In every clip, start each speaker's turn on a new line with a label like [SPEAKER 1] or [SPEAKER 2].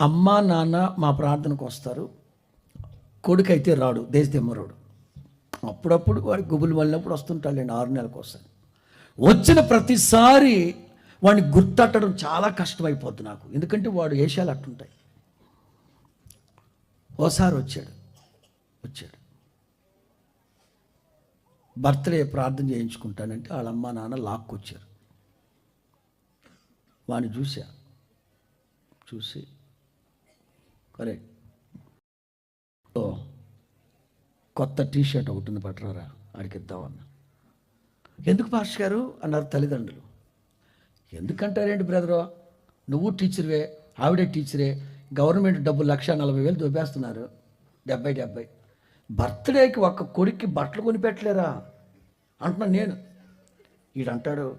[SPEAKER 1] అమ్మ నాన్న మా ప్రార్థనకు వస్తారు. కొడుకు అయితే రాడు దేశదెమ్మరోడు. అప్పుడప్పుడు వాడి గుబులు వెళ్ళినప్పుడు వస్తుంటాడండి ఆరు నెలలకు వస్తాను వచ్చిన ప్రతిసారి వాడిని గుర్తట్టడం చాలా కష్టమైపోద్ది నాకు. ఎందుకంటే వాడు వేషాలు అట్టుంటాయి. ఓసారి వచ్చాడు వచ్చాడు. బర్త్డే ప్రార్థన చేయించుకుంటానంటే వాళ్ళ అమ్మ నాన్న లాక్కొచ్చారు. వాడిని చూసా చూసి కరెక్ట్. ఓ కొత్త టీ షర్ట్ ఒకటి ఉంది పట్టరారా ఆడికి ఇద్దామన్నా ఎందుకు పాస్టర్ గారు? అన్నారు తల్లిదండ్రులు. ఎందుకంటారేంటి బ్రదరు నువ్వు టీచర్వే ఆవిడే టీచరే గవర్నమెంట్ డబ్బు లక్ష నలభై వేలు దొబ్బేస్తున్నారు డెబ్బై డెబ్బై. బర్త్డేకి ఒక్క కొడుక్కి బట్టలు కొనిపెట్టలేరా అంటున్నాను నేను. ఈడంటాడు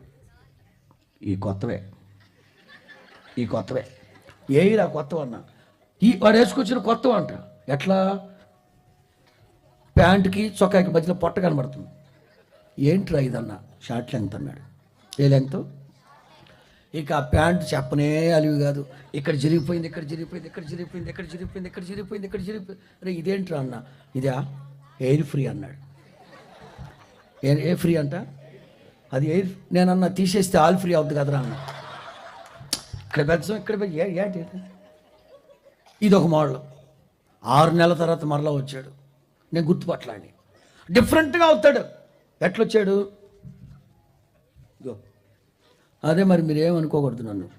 [SPEAKER 1] ఈ కొత్తవే. ఈ కొత్తవే. ఏ కొత్తవి కొత్తవన్నా. ఈ వాడు వేసుకొచ్చిన కొత్త అంట ఎట్లా? ప్యాంటుకి చొక్కాకి మధ్యలో పొట్ట కనబడుతుంది. ఏంట్రా ఇదన్న? షార్ట్ లెంగ్త్ అన్నాడు. ఏ లెంగ్త్? ఇక ఆ ప్యాంట్ చెప్పనే అలివి కాదు. ఇక్కడ జరిగిపోయింది ఇక్కడ జరిగిపోయింది ఇక్కడ జరిగిపోయింది ఇక్కడ జరిగిపోయింది ఇక్కడ జరిగిపోయింది ఇక్కడ జరిగిపోయింది. అరే ఇదేంట్రా అన్న? ఇదా? ఎయిర్ ఫ్రీ అన్నాడు. ఏ ఏ ఫ్రీ అంట? అది ఎయిర్ నేనన్నా తీసేస్తే ఆల్ ఫ్రీ అవుద్ది కదరా అన్న? ఇక్కడ పెద్ద ఇక్కడ ఏంటి ఇది? ఒక మోడల్. ఆరు నెలల తర్వాత మరలా వచ్చాడు. నేను గుర్తుపట్టలాండి డిఫరెంట్గా అవుతాడు. ఎట్లొచ్చాడు? ఇగో అదే మరి మీరేమనుకోకూడదు నన్ను.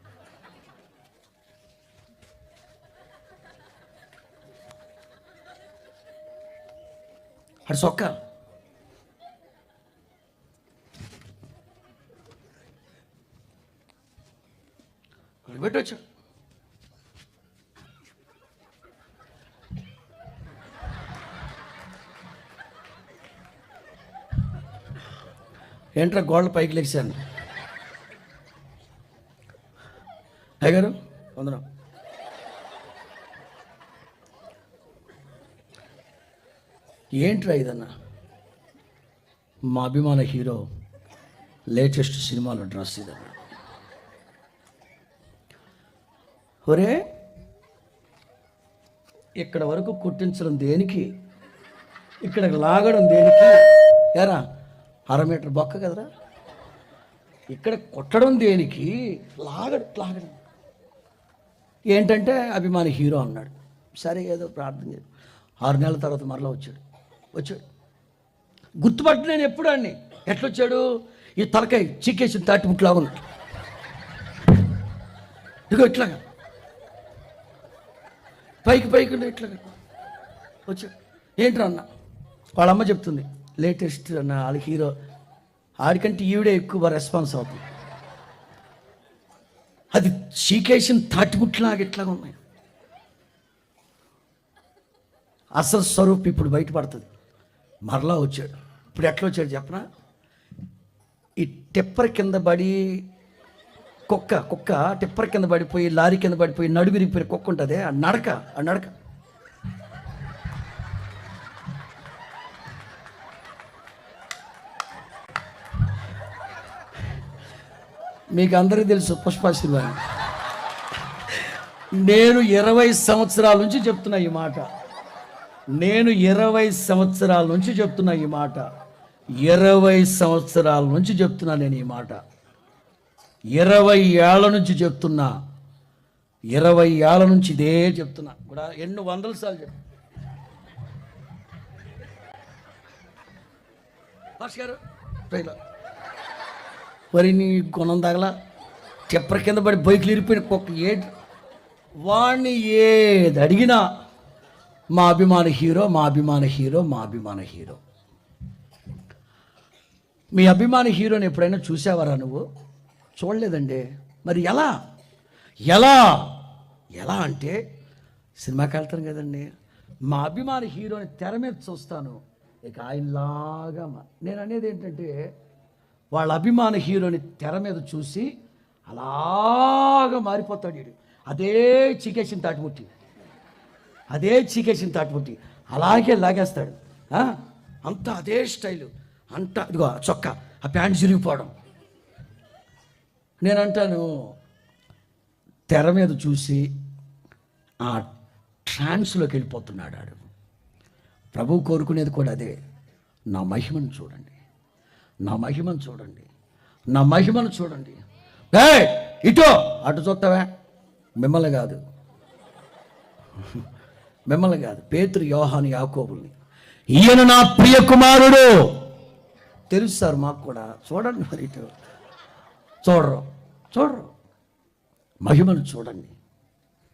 [SPEAKER 1] అటు సొక్క. పెట్టొచ్చాడు ఏంట్రా గోడల పైకి లెగిశాను అయ్యగారు వందనం. ఏంట్రా ఇదన్నా? మా అభిమాన హీరో లేటెస్ట్ సినిమాలో డ్రెస్ ఇదన్నా. ఒరే ఇక్కడ వరకు కుట్టించడం దేనికి? ఇక్కడ లాగడం దేనికి? ఎరా అర మీటర్ బొక్క కదరా? ఇక్కడ కొట్టడం దేనికి? లాగడు లాగడం. ఏంటంటే అభిమాని హీరో అన్నాడు. సరే ఏదో ప్రార్థన చేద్దాం ఆరు నెలల తర్వాత మరలా వచ్చాడు. వచ్చాడు. గుర్తుపట్టు నేను ఎప్పుడు అన్ని ఎట్లొచ్చాడు? ఈ తలకాయ చీకేసిన తాటిముట్లాగా ఉన్నాడు ఇదిగో ఇట్లాగా. పైకి పైకి ఉండే ఇట్లాగా. వచ్చాడు. ఏంట్రా అన్న? వాళ్ళ అమ్మ చెప్తుంది. లేటెస్ట్ అన్న వాళ్ళ హీరో ఆడికంటే ఈవిడే ఎక్కువ రెస్పాన్స్ అవుతుంది. అది చీకేసిన తాటిముట్లాగా ఇట్లాగా ఉన్నాయి. అసలు స్వరూప్ ఇప్పుడు బయటపడుతుంది. మరలా వచ్చాడు. ఇప్పుడు ఎట్లా వచ్చాడు చెప్పనా? ఈ టెప్పర్ కింద పడి కుక్క కుక్క టిప్పర్ కింద పడిపోయి లారీ కింద పడిపోయి నడువిరిగిపోయిన కుక్క ఉంటుంది. ఆ నడక ఆ నడక. మీకు అందరికీ తెలుసు పుష్పాశ్రీ నేను ఇరవై సంవత్సరాల నుంచి చెప్తున్నా ఈ మాట. నేను ఇరవై సంవత్సరాల నుంచి చెప్తున్నా ఈ మాట. ఇరవై సంవత్సరాల నుంచి చెప్తున్నా నేను ఈ మాట. ఇరవై ఏళ్ళ నుంచి చెప్తున్నా. ఇరవై ఏళ్ళ నుంచి ఇదే చెప్తున్నా. కూడా ఎన్ని వందల సార్లు చెప్ భాష్ గారు ట్రైలర్. మరి నీ గుణం తగల. చెప్పర కింద పడి బైకులు ఇరిపోయిన కుక్క ఏ వాడిని ఏది అడిగినా మా అభిమాన హీరో మా అభిమాన హీరో మా అభిమాన హీరో. మీ అభిమాన హీరోని ఎప్పుడైనా చూసావారా నువ్వు? చూడలేదండి. మరి ఎలా? ఎలా? ఎలా అంటే సినిమాకి వెళ్తాను కదండి. మా అభిమాన హీరోని తెర మీద చూస్తాను. ఇక ఆయనలాగా నేను అనేది ఏంటంటే వాళ్ళ అభిమాన హీరోని తెర మీద చూసి అలాగా మారిపోతాడు వీడు. అదే చికేసిన తాటిముట్టి. అదే చీకేసిన తాటిముట్టి. అలాగే లాగేస్తాడు. అంత అంతా అదే స్టైలు. అంతా ఇదిగో చొక్క చొక్కా ఆ ప్యాంట్ చిరిగిపోవడం. నేను అంటాను తెర మీద చూసి ఆ ట్రాన్స్లోకి వెళ్ళిపోతున్నాడు ఆడు. ప్రభు కోరుకునేది కూడా అదే. నా మహిమను చూడండి. నా మహిమను చూడండి. నా మహిమను చూడండి. ఏ ఇటో అటు చూస్తావా? మిమ్మల్ని కాదు. మిమ్మల్ని కాదు. పేతురు యోహాను యాకోబుల్ని. ఈయన నా ప్రియ కుమారుడు. తెలుసు సార్ మాకు కూడా. చూడండి మరి ఇటు. చూడరు. చూడరు. మహిమను చూడండి.